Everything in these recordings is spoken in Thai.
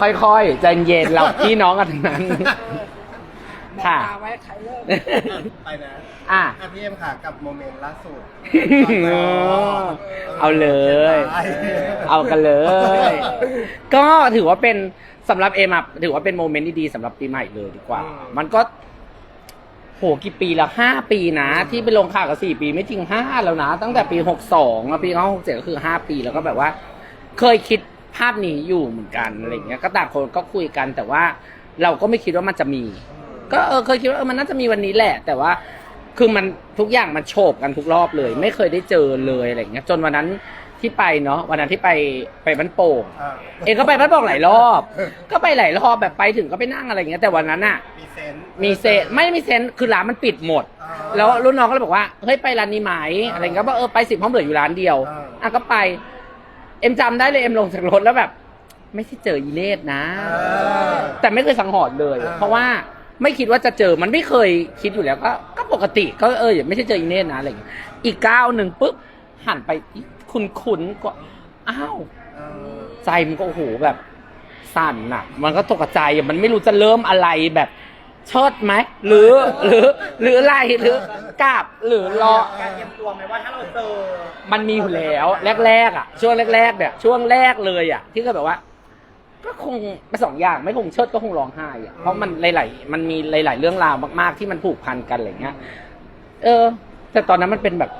ค่อยๆใจเย็นเราพี่น้องกันทั้งนั้น ค่ะมองตาไว้ใครเลิกไปนะอะ อะพี่เอ็มค่ะกับโมเมนต์ล่าสุดเอาเลยได้เอากันเลย ก็ถือว่าเป็นสำหรับเอมอะถือว่าเป็นโมเมนต์ที่ดีสำหรับปีใหม่เลยดีกว่า มันก็ โหกี่ปีแล้วห้าปีนะ ที่ไปลงข่าวกับสี่ปีไม่จริงห้าแล้วนะ ตั้งแต่ปีหกสองปีเขาหกเจ็ดก็คือห้าปีแล้วก็แบบว่า เคยคิด ภาพนี้อยู่เหมือนกันอะไรเงี้ยก็ต่างคนก็คุยกันแต่ว่าเราก็ไม่คิดว่ามันจะมี ก็เออเคยคิดว่าเออมันน่าจะมีวันนี้แหละ แต่ว่าคือมันทุกอย่างมันโฉบกันทุกรอบเลย ไม่เคยได้เจอเลยอะไรเงี้ย จนวันนั้นที่ไปเนาะวันนั้นที่ไปไปบ้านโป่งอะเองก็ไปบ้านโป่งหลายรอบ ก็ไปหลายรอบแบบไปถึงก็ไปนั่งอะไรเงี้ยแต่วันนั้นอะมีเซนส์มีเซนไม่มีเซนคือร้านมันปิดหมด อ่า แล้วรุ่นน้องก็เลยบอกว่าเฮ้ยไปร้านนี้ไหมอะไรเงี้ยก็บอกเออไปสิเพราะเหลืออยู่ร้านเดียวอ่า อะก็ไป เอ็มจำได้เลยเอ็มลงจากรถแล้วแบบ ไม่ใช่เจออีเนตนะแต่ไม่เคยสังหรณ์เลย อ่า เพราะว่าไม่คิดว่าจะเจอมันไม่เคยคิดอยู่แล้วก็ก็ปกติก็เออไม่ใช่เจออีเนตนะอะไรอย่างเงี้ยอีกก้าวหนึ่งปุ๊บหันไปคุ้นคุ้นๆก็อ้าว เออ ใจมันก็โอ้โหแบบสั่นอะ มันก็ตกใจอะมันไม่รู้จะเริ่มอะไรแบบ เชิดไหม หรือหรือหรืออะไรหรือกราบหรือรอ การเตรียมตัวไหมว่าถ้าเราเจอมันมีอยู่แล้วแรกๆอะช่วงแรกๆเนี่ยช่วงแรกเลยอะที่ก็แบบว่า ก็คงมาสองอย่างไม่คงเชิดก็คงร้องไห้อะเพราะมันหลายๆมันมีหลาย ๆ เรื่องราวมาก ๆ ที่มันผูกพันกันอะไรเงี้ยเออ แต่ตอนนั้นมันเป็นแบบ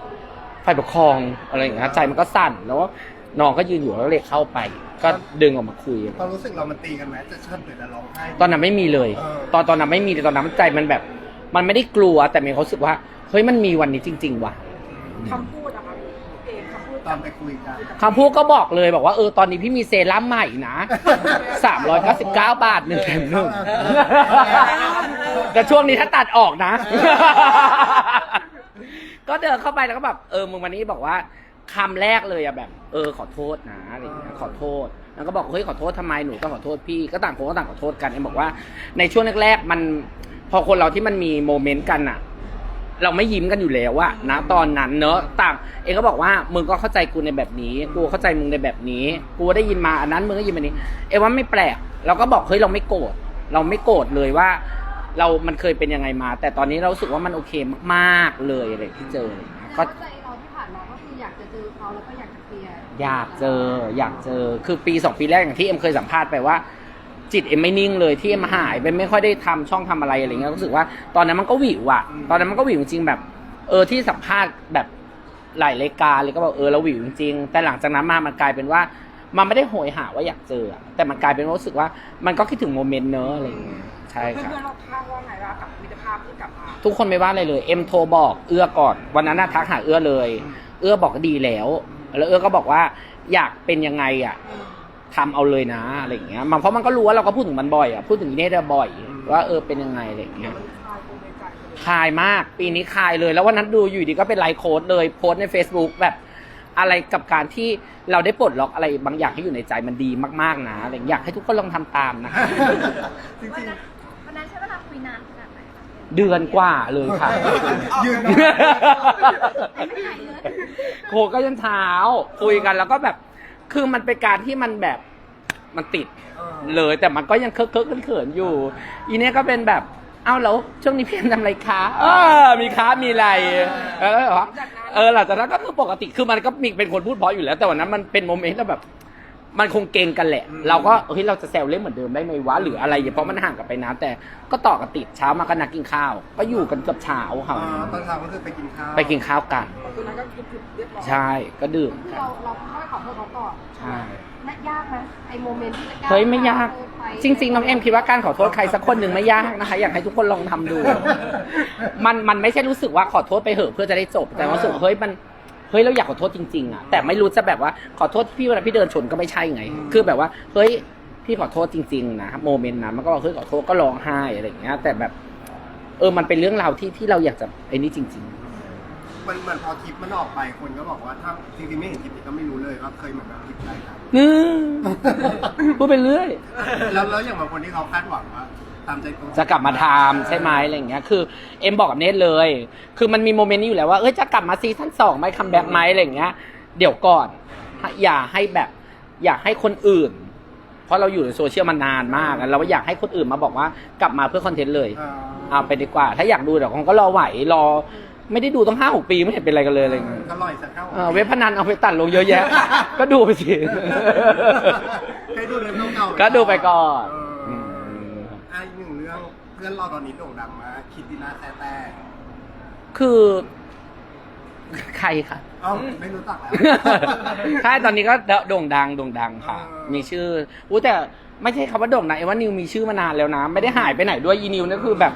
ฝ่ายปกครองอะไรอย่างเงี้ยใจมันก็สั่นแล้ว น้องก็ยืนอยู่แล้วเลยเข้าไป ก็ดึงออกมาคุย ความรู้สึกเรามันตีกันไหมจะเชิดหรือจะร้องไห้ ตอนนั้นไม่มีเลย เออ ตอนตอนนั้นไม่มีเลยตอนนั้นใจมันแบบ มันไม่ได้กลัวแต่มีความรู้สึกว่าเฮ้ยมันมีวันนี้จริง ๆ ว่ะคำพูดอะค่ะเองคำพูดตอนไปคุยกัน คำพูดก็บอกเลยบอกว่าเออตอนนี้พี่มีเซรั่มใหม่นะสามร้อยเก้าสิบเก้าบาทหนึ่งแถมหนึ่งแต่ช่วงนี้ถ้าตัดออกนะ ก็เดินเข้าไปแล้วก็แบบเออมึงวันนี้บอกว่า คำแรกเลยอะแบบ เออขอโทษนะอะไรอย่างเงี้ยขอโทษ แล้วก็บอกเฮ้ยขอโทษทำไมหนูต้องขอโทษพี่ก็ต่างคนก็ต่างขอโทษกันเอ็มบอกว่าในช่วงแรกๆมันพอคนเราที่มันมีโมเมนต์กันอะเราไม่ยิ้มกันอยู่แล้วอะนะตอนนั้นเนอะต่างเองก็บอกว่ามึงก็เข้าใจกูในแบบนี้ กูเข้าใจมึงในแบบนี้ กูได้ยินมาอันนั้นมึงก็ยินแบบนี้ เอ็มว่าไม่แปลกเราก็บอกเฮ้ยเราไม่โกรธเราไม่โกรธเลยว่า เรามันเคยเป็นยังไงมา แต่ตอนนี้เรารู้สึกว่ามันโอเคมาก ๆเลยอะไรที่เจอ ก็ก็ใจเรา เจอเขาแล้วก็อยากจะเคลียร์อยากเจออยากเจอคือปีสองปีแรกอย่างที่เอ็มเคยสัมภาษณ์ไปว่า จิตเอ็มไม่นิ่งเลยที่เอ็มหายไปไม่ค่อยได้ทำช่องทำอะไรอะไรเงี้ยรู้สึกว่าตอนนั้นมันก็หวิวอะตอนนั้นมันก็หวิวจริงๆแบบ เออที่สัมภาษณ์แบบหลายรายการเลยก็บอกเออเราหวิวจริงๆแต่หลังจากนั้นมามันกลายเป็นว่า มันไม่ได้โหยหาว่าอยากเจออะแต่มันกลายเป็นว่ารู้สึกว่ามันก็คิดถึงโมเมนต์เนอะอะไรเงี้ยใช่ครับ เพื่อนๆเราข้างว่าไงว่ากับมิตรภาพที่กลับมาทุกคนไม่ว่าอะไรเลย เอ็มโทรบอกเอื้อก่อน วันนั้นน่ะทักหาเอื้อเลย เอื้อบอกก็ดีแล้ว แล้วเอื้อก็บอกว่าอยากเป็นยังไงอะทำเอาเลยนะอะไรอย่างเงี้ยมันเพราะมันก็รู้ว่าเราก็พูดถึงมันบ่อยอะพูดถึงอีเนสบ่อย ว่าเออเป็นยังไงอะไรอย่างเงี้ยคลายมากปีนี้คลายเลย แล้ววันนั้นดูอยู่ดีก็เป็นไลฟ์โค้ดเลยโพสใน Facebook แบบอะไรกับการที่เราได้ปลดล็อกอะไรบางอย่างให้อยู่ในใจมันดีมากๆนะอะไรอยากให้ทุกคนลองทำตามนะจริง เดือนกว่าเลยค่ะๆยืนไม่ไปไหนเลยโคก็ยันเช้าคุยกันแล้วก็แบบ คือมันเป็นการที่มันแบบมันติดเลยแต่มันก็ยังเคิร์กเคิร์กเขินๆอยู่ อีเนี้ยก็เป็นแบบเอ้าแล้วช่วงนี้พี่เอ็มทำอะไรคะเออ มีค้ามีอะไรเออเหรอเออหลังจากนั้นก็คือปกติคือมันก็มีเป็นคนพูดเพราะอยู่แล้ว แต่วันนั้นมันเป็นโมเมนต์ที่แบบ มันคงเก่งกันแหละ เราก็เฮ้ยเราจะแซวเล่นเหมือนเดิมได้ไหมวะหรืออะไรอย่างเงี้ยเพราะมันห่างกันไปนานแต่ก็ต่อกันติดเช้ามาก็นัดกินข้าว ก็อยู่กันเกือบเช้าค่ะอ๋อตอนเช้าก็คือไปกินข้าวไปกินข้าวกัน คืนนั้นก็คือเรียบร้อยใช่ก็ดื่มคือกันเราเราค่อยขอโทษเขาก่อนใช่ น่ายากไหมไอ้โมเมนต์ที่จะก้าวเฮ้ยไม่ยากเออไปจริงๆน้องเอ็มคิดว่าการขอโทษใครสักคนหนึ่งไม่ยากนะคะอยากให้ทุกคนลองทำดู มันมันไม่ใช่รู้สึกว่าขอโทษไปเหอะเพื่อจะได้จบ แต่รู้สึกว่าเฮ้ยมัน เฮ้ยเราอยากขอโทษจริงๆอะแต่ไม่รู้จะแบบว่าขอโทษที่พี่เวลาพี่เดินชนก็ไม่ใช่ไง คือแบบว่าเฮ้ยพี่ขอโทษจริงๆนะโมเมนต์นั้นมันก็บอกเฮ้ยขอโทษก็ร้องไห้อะไรอย่างเงี้ย แต่แบบเออมันเป็นเรื่องราวที่ที่เราอยากจะไอ้นี่จริงมันเหมือนพอคลิปมันออกไปคนก็บอกว่าถ้าจริงๆไม่เห็นคลิปนี้ก็ไม่รู้เลยว่าเคยเหมือนแบบคลิปอะไรกันๆนึพูดไปเรื่อย แล้วแล้วอย่างบางคนที่เขาคาดหวังว่า ตามใจตัวจะกลับมาทำใช่ไหมอะไรอย่างเงี้ย คือเอ็มบอกกับเนทเลย คือมันมีโมเมนต์นี้อยู่แล้วว่าเอ้ยจะกลับมาซีซั่นสองไหมคัมแบ็กไหมอะไรอย่างเงี้ย เดี๋ยวก่อนอย่าให้แบบ อย่าให้คนอื่นพราะเราอยู่ในโซเชียลมานานมากอะเราอยากให้คนอื่นมาบอกว่ากลับมาเพื่อคอนเทนต์เลยอ่าเอาไปดีกว่า ถ้าอยากดูเดี๋ยวผมก็รอไหวรอ ไม่ได้ดูต้องห้าหกปีไม่เห็นเป็นอะไรกันเลยอะไรเงี้ย ก็ลอยสักเข้าเออเว็บพนันเอาไปตัดลงเยอะแยะ ก็ดูไปสิ ให้ดูเรื่องเก่าๆก็ดูไปก่อน เออ ม อะอีกหนึ่งเรื่องเพื่อนเราตอนนี้โด่งดังมากคิดดีนาแต่แต่คือใครคะเอ้าไม่รู้จักแล้ว ใช่ตอนนี้ก็โด่งดังโด่งดังค่ะ เออ มีชื่ออู้แต่ไม่ใช่คำว่าโด่งนะเอว่านิวมีชื่อมานานแล้วนะ ไม่ได้หายไปไหนด้วยอีนิวนี่คือแบบ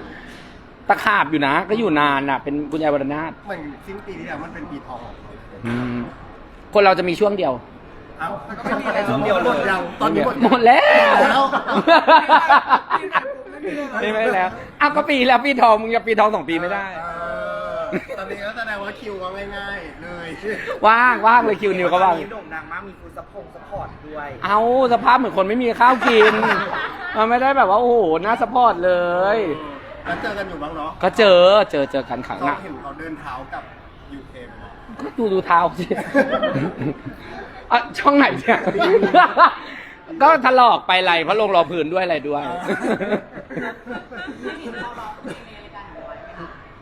ตะขาบอยู่นะ ก็อยู่นานอะ เป็นคุณยายวรนาถเหมือนสิ้นปีที่แล้วมันเป็นปีทองของเขาอืมคนเราจะมีช่วงเดียว เอ้าก็ไม่มีอะไรช่วงเดียวเลยยังตอนนี้หมดหมดแล้วแล้ว นี่ไม่แล้วอ้าวก็ปีแล้วปีทองมึงจะปีทองสองปีไม่ได้ เออตอนนี้ก็แสดงว่าคิวก็ง่ายๆเลยว่างว่างเลยคิวนิวก็ว่างโด่งดังมากมีฟูดซัพพงซัพพอร์ตด้วยเอาสภาพเหมือนคนไม่มีข้าวกิน มันไม่ได้แบบว่าโอ้โหน่าสปอร์ตเลย แล้วเจอกันอยู่บ้างเนาะก็เจอเจอเจอกันครั้งเราอะเห็นเขาเดินเท้ากับยูเคไหมก็ดูดูเท้าสิอะช่องไหนเนี่ย ก็ถลอกไปไหลเพราะลงรอพื้นด้วยอะไรด้วย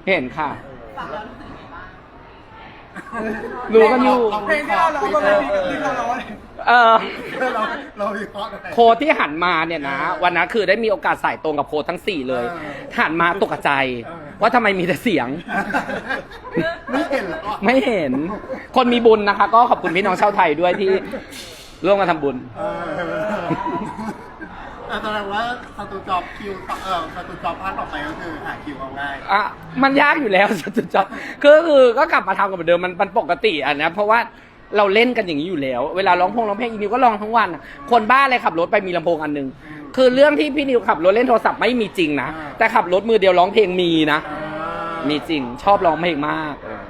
เห็นค่ะรู้กันอยู่ เพลงที่เราร้องก็เป็นเพลงที่เราร้องเออ เราเราวิเคราะห์กันโค้ดที่หันมาเนี่ยนะวันนั้นคือได้มีโอกาสใส่ตรงกับโค้ดทั้ง 4 เลย เออหันมาตกใจ เออ ว่าทำไมมีแต่เสียง ไม่เห็นเหรอ ไม่เห็น คนมีบุญนะคะ ก็ขอบคุณพี่น้องชาวไทยด้วยที่ ร่วมกันทำบุญ เออแต่แสดงว่าสตูจอบคิวเออสตูจอบพาร์ทต่อไปก็คือหาคิวเอาง่ายอะมันยากอยู่แล้ว จุดจบคือคือก็กลับมาทำกันเหมือนเดิมมันมันปกติอะนะเพราะว่าเราเล่นกันอย่างนี้อยู่แล้ว เวลาร้องพงร้องเพลงอีนิวก็ร้องทั้งวันอะคนบ้าเลยขับรถไปมีลำโพงอันหนึงคือเรื่องที่พี่นิวขับรถเล่นโทรศัพท์ไม่มีจริงนะอ่า แต่ขับรถมือเดียวร้องเพลงมีนะอ่ามีจริงชอบร้องเพลงมากเออ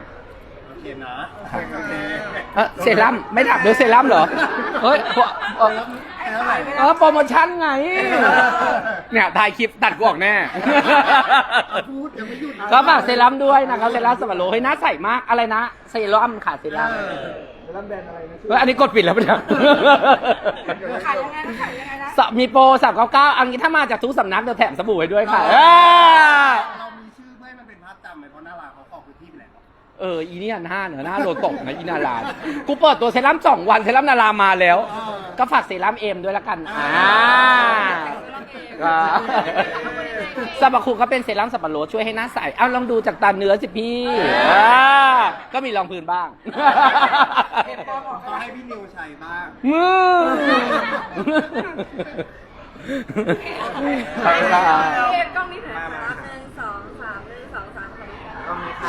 โอเคนะ โอเค เออเซรั่มไม่ถามด้วยเซรั่มเหรอเฮ้ยเออเออแล้วอะไรเออโปรโมชั่นไง เนี่ยถ่ายคลิปตัดกูออกแน่ พูดยังไม่หยุดก็ฝากเซรั่มด้วยนะครับเซรั่มสวัสโลเฮ้ยหน้าใสมากอะไรนะเซรั่มค่ะเซรั่มเออเฮ้ยอันนี้กดปิดแล้วปะเนี่ย ขายยังไงนะขายยังไงนะสมีโปรสามเก้าเก้าอันนี้ถ้ามาจากทุกสำนักเดี๋ยวแถมสบู่ให้ด้วยค่ะเอเออเรา เอออีนี่หน้าเหนือหน้าโดนตกนะอีนาลากูเปิดตัวเซรั่มสองวันเซรั่มนารามาแล้วเออก็ฝากเซรั่มเอ็มด้วยละกันอ่าก็สรรพคุณก็เป็นเซรั่มสับปะรดช่วยให้หน้าใสเอาลองดูจากตาเนื้อสิพี่อ่าก็มีรองพื้นบ้างก็ให้พี่นิวใช้บ้างมือขอบคุณครับ เอ